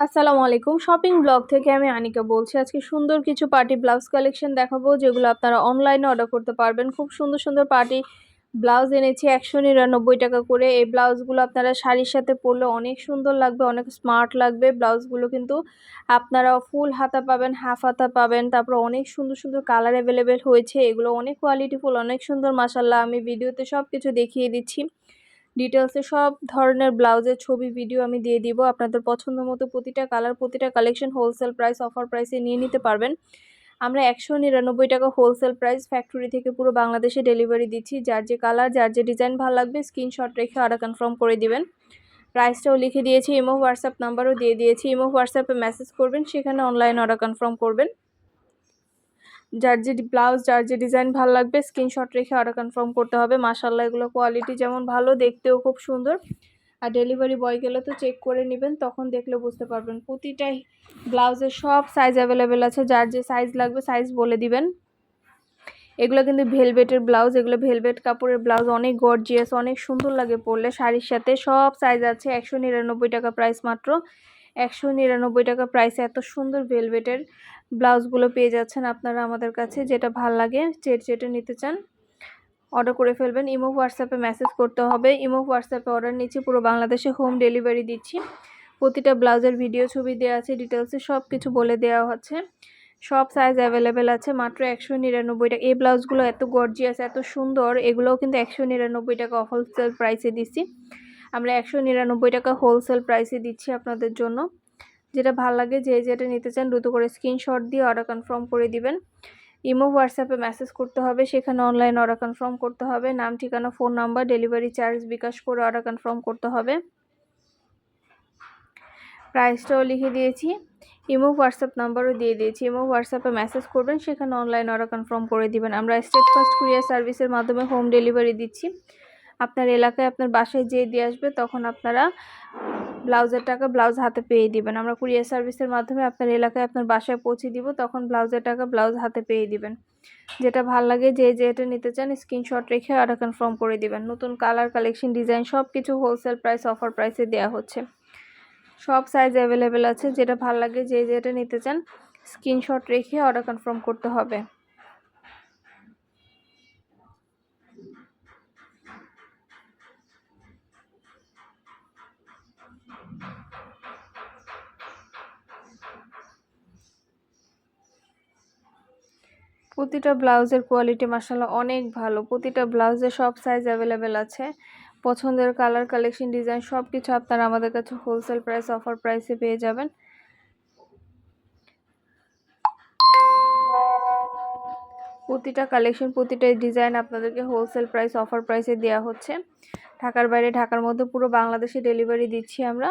আসসালামু আলাইকুম। Shopping blog থেকে আমি আনিকা বলছি। আজকে সুন্দর কিছু পার্টি ব্লাউজ কালেকশন দেখাবো, যেগুলো আপনারা অনলাইনে অর্ডার করতে পারবেন। খুব সুন্দর সুন্দর পার্টি ব্লাউজ এনেছি একশো নিরানব্বই টাকা করে। এই ব্লাউজগুলো আপনারা শাড়ির সাথে পরলে অনেক সুন্দর লাগবে, অনেক স্মার্ট লাগবে। ব্লাউজগুলো কিন্তু আপনারা ফুল হাতা পাবেন, হাফ হাতা পাবেন। তারপর অনেক সুন্দর সুন্দর কালার অ্যাভেলেবেল হয়েছে। এগুলো অনেক কোয়ালিটিফুল, অনেক সুন্দর মাসাল্লাহ আমি ভিডিওতে সব কিছু দেখিয়ে দিচ্ছি। ডিটেলসে সব ধরনের ব্লাউজের ছবি ভিডিও আমি দিয়ে দিব। আপনাদের পছন্দ মতো প্রতিটা কালার প্রতিটা কালেকশন হোলসেল প্রাইস অফার প্রাইসে নিয়ে নিতে পারবেন। আমরা একশো নিরানব্বই টাকা হোলসেল প্রাইস ফ্যাক্টরি থেকে পুরো বাংলাদেশে ডেলিভারি দিচ্ছি। যার যে কালার যার যে ডিজাইন ভালো লাগবে স্ক্রিনশট রেখে অর্ডার কনফার্ম করে দিবেন। প্রাইসটাও লিখে দিয়েছি ইমো হোয়াটসঅ্যাপ নাম্বারও দিয়ে দিয়েছি। ইমো হোয়াটসঅ্যাপে মেসেজ করবেন, সেখানে অনলাইন অর্ডার কনফার্ম করবেন। যার যে ব্লাউজ যার যে ডিজাইন ভালো লাগবে স্ক্রিনশট রেখে অর্ডার কনফার্ম করতে হবে। মাসাল্লাহ এগুলো কোয়ালিটি যেমন ভালো, দেখতেও খুব সুন্দর। আর ডেলিভারি বয় গেলে তো চেক করে নেবেন, তখন দেখলে বুঝতে পারবেন। প্রতিটাই ব্লাউজের সব সাইজ অ্যাভেলেবেল আছে, যার যে সাইজ লাগবে সাইজ বলে দিবেন। এগুলো কিন্তু ভেলভেটের ব্লাউজ এগুলো ভেলভেট কাপড়ের ব্লাউজ অনেক গর্জিয়াস অনেক সুন্দর লাগে পরলে। শাড়ির সাথে সব সাইজ আছে, একশো নিরানব্বই টাকা প্রাইস মাত্র। একশো নিরানব্বই টাকা প্রাইসে এত সুন্দর ভেলভেটের ব্লাউজগুলো পেয়ে যাচ্ছেন আপনারা আমাদের কাছে, যেটা ভালো লাগে, চেট চেটে নিতে চান। অর্ডার করে ফেলবেন। ইমো, হোয়াটসঅ্যাপে মেসেজ করতে হবে। ইমো, হোয়াটসঅ্যাপে অর্ডার নিচ্ছি, পুরো বাংলাদেশে হোম ডেলিভারি দিচ্ছি। প্রতিটা ব্লাউজের ভিডিও, ছবি দেওয়া আছে ডিটেলসে সব কিছু বলে দেওয়া হচ্ছে। সব সাইজ অ্যাভেলেবেল আছে, মাত্র একশো নিরানব্বই টাকা। এই ব্লাউজগুলো এত গর্জিয়াস এত সুন্দর, এগুলোও কিন্তু একশো নিরানব্বই টাকা হোলসেল প্রাইসে দিচ্ছি। আমরা একশো নিরানব্বই টাকা হোলসেল প্রাইসে দিচ্ছি আপনাদের জন্য। যেটা ভালো লাগে যে যেটা নিতে চান, দ্রুত করে স্ক্রিনশট দিয়ে অর্ডার কনফার্ম করে দিবেন। ইমো হোয়াটসঅ্যাপে মেসেজ করতে হবে, সেখানে অনলাইন অর্ডার কনফার্ম করতে হবে। নাম, ঠিকানা phone number delivery charge bKash করে অর্ডার কনফার্ম করতে হবে। প্রাইসটাও লিখে দিয়েছি। ইমো হোয়াটসঅ্যাপ নাম্বারও দিয়ে দিয়েছি। ইমো হোয়াটসঅ্যাপে মেসেজ করবেন, সেখানে অনলাইন অর্ডার কনফার্ম করে দিবেন। আমরা স্টেট ফার্স্ট কুরিয়ার সার্ভিসের মাধ্যমে হোম ডেলিভারি দিচ্ছি। আপনার এলাকায় আপনার বাসায় যেয়ে দিয়ে আসবে, তখন আপনারা ব্লাউজের টাকা ব্লাউজ হাতে পেয়ে দিবেন। আমরা কুরিয়ার সার্ভিসের মাধ্যমে আপনার এলাকায় আপনার বাসায় পৌঁছে দিব, তখন ব্লাউজের টাকা ব্লাউজ হাতে পেয়ে দিবেন। যেটা ভালো লাগে যে যেটা নিতে চান, স্ক্রিনশট রেখে অর্ডার কনফার্ম করে দিবেন। নতুন কালার কালেকশন ডিজাইন সব কিছু হোলসেল প্রাইস অফার প্রাইসে দেওয়া হচ্ছে। সব সাইজ অ্যাভেলেবেল আছে। যেটা ভালো লাগে যে যেটা নিতে চান, স্ক্রিনশট রেখে অর্ডার কনফার্ম করতে হবে। প্রতিটা ব্লাউজের কোয়ালিটি মাসাল্লাহ অনেক ভালো। প্রতিটা ব্লাউজে সব সাইজ অ্যাভেলেবেল আছে। পছন্দের কালার কালেকশন ডিজাইন সব কিছু আপনারা আমাদের কাছে হোলসেল প্রাইস অফার প্রাইসে পেয়ে যাবেন। প্রতিটা কালেকশন প্রতিটা ডিজাইন আপনাদেরকে হোলসেল প্রাইস অফার প্রাইসে দেওয়া হচ্ছে। ঢাকার বাইরে, ঢাকার মধ্যে পুরো বাংলাদেশে ডেলিভারি দিচ্ছি আমরা।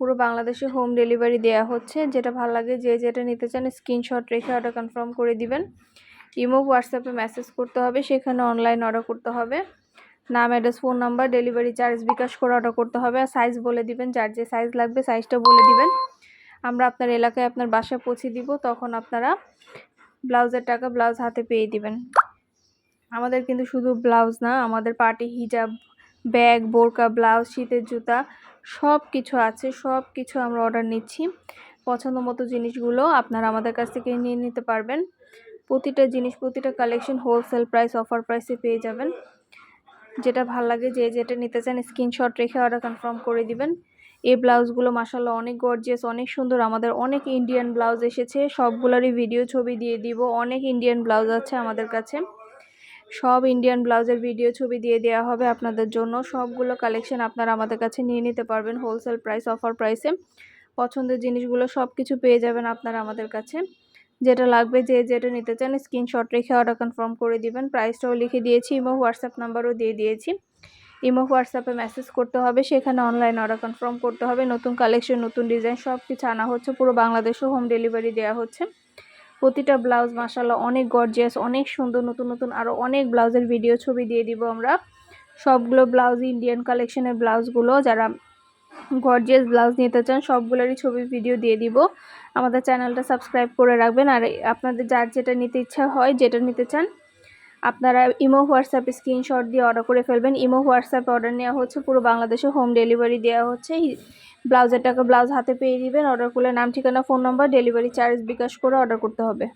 পুরো বাংলাদেশে হোম ডেলিভারি দেওয়া হচ্ছে। যেটা ভালো লাগে যে যেটা নিতে চান স্ক্রিনশট রেখে অর্ডার কনফার্ম করে দিবেন। ইমো হোয়াটসঅ্যাপে মেসেজ করতে হবে, সেখানে অনলাইন অর্ডার করতে হবে। নাম address phone number delivery charge bKash করে অর্ডার করতে হবে আর সাইজ বলে দিবেন, যার যে সাইজ লাগবে সাইজটা বলে দিবেন। আমরা আপনার এলাকায় আপনার বাসায় পৌঁছে দিব, তখন আপনারা ব্লাউজের টাকা ব্লাউজ হাতে পেয়ে দিবেন। আমাদের কিন্তু শুধু ব্লাউজ না, আমাদের পার্টি হিজাব, ব্যাগ, বোরকা, ব্লাউজ, শীতের জুতা সব কিছু আছে সব কিছু আমরা অর্ডার নিচ্ছি। পছন্দ মতো জিনিসগুলো আপনারা আমাদের কাছ থেকে নিয়ে নিতে পারবেন। প্রতিটা জিনিস, প্রতিটা কালেকশন হোলসেল প্রাইস অফার প্রাইসে পেয়ে যাবেন। যেটা ভালো লাগে, যে যেটা নিতে চান স্ক্রিনশট রেখে অর্ডার কনফার্ম করে দিবেন। এই ব্লাউজগুলো মাসাল্লাহ অনেক গর্জিয়াস অনেক সুন্দর। আমাদের অনেক ইন্ডিয়ান ব্লাউজ এসেছে, সবগুলোরই ভিডিও ছবি দিয়ে দিব। অনেক ইন্ডিয়ান ব্লাউজ আছে আমাদের কাছে। সব ইন্ডিয়ান ব্লাউজের ভিডিও ছবি দিয়ে দেওয়া হবে আপনাদের জন্য। সবগুলো কালেকশন আপনারা আমাদের কাছে নিয়ে নিতে পারবেন হোলসেল প্রাইস অফার প্রাইসে পছন্দের জিনিসগুলো সব কিছু পেয়ে যাবেন আপনারা আমাদের কাছে। যেটা লাগবে যে যেটা নিতে চান স্ক্রিনশট রেখে অর্ডার কনফার্ম করে দিবেন। প্রাইসটাও লিখে দিয়েছি ইমো হোয়াটসঅ্যাপ নাম্বারও দিয়ে দিয়েছি। ইমো হোয়াটসঅ্যাপে মেসেজ করতে হবে, সেখানে অনলাইন অর্ডার কনফার্ম করতে হবে। নতুন কালেকশন নতুন ডিজাইন সব কিছু আনা হচ্ছে, পুরো বাংলাদেশেও হোম ডেলিভারি দেওয়া হচ্ছে। প্রতিটা ব্লাউজ মাসাল্লাহ অনেক গর্জিয়াস অনেক সুন্দর, নতুন নতুন আরও অনেক ব্লাউজের ভিডিও ছবি দিয়ে দিব আমরা। সবগুলো ব্লাউজ ইন্ডিয়ান কালেকশনের ব্লাউজগুলো যারা গর্জিয়াস ব্লাউজ নিতে চান, সবগুলোরই ছবি ভিডিও দিয়ে দিব। আমাদের চ্যানেলটা সাবস্ক্রাইব করে রাখবেন। আর আপনাদের যার যেটা নিতে ইচ্ছা হয়, যেটা নিতে চান, আপনারা ইমো, হোয়াটসঅ্যাপে স্ক্রিনশট দিয়ে অর্ডার করে ফেলবেন। ইমো, হোয়াটসঅ্যাপে অর্ডার নেওয়া হচ্ছে, পুরো বাংলাদেশে হোম ডেলিভারি দেওয়া হচ্ছে। ব্লাউজের টাকা ব্লাউজ হাতে পেয়ে দিবেন। অর্ডার করলে নাম, ঠিকানা phone number delivery charge bKash করে অর্ডার করতে হবে।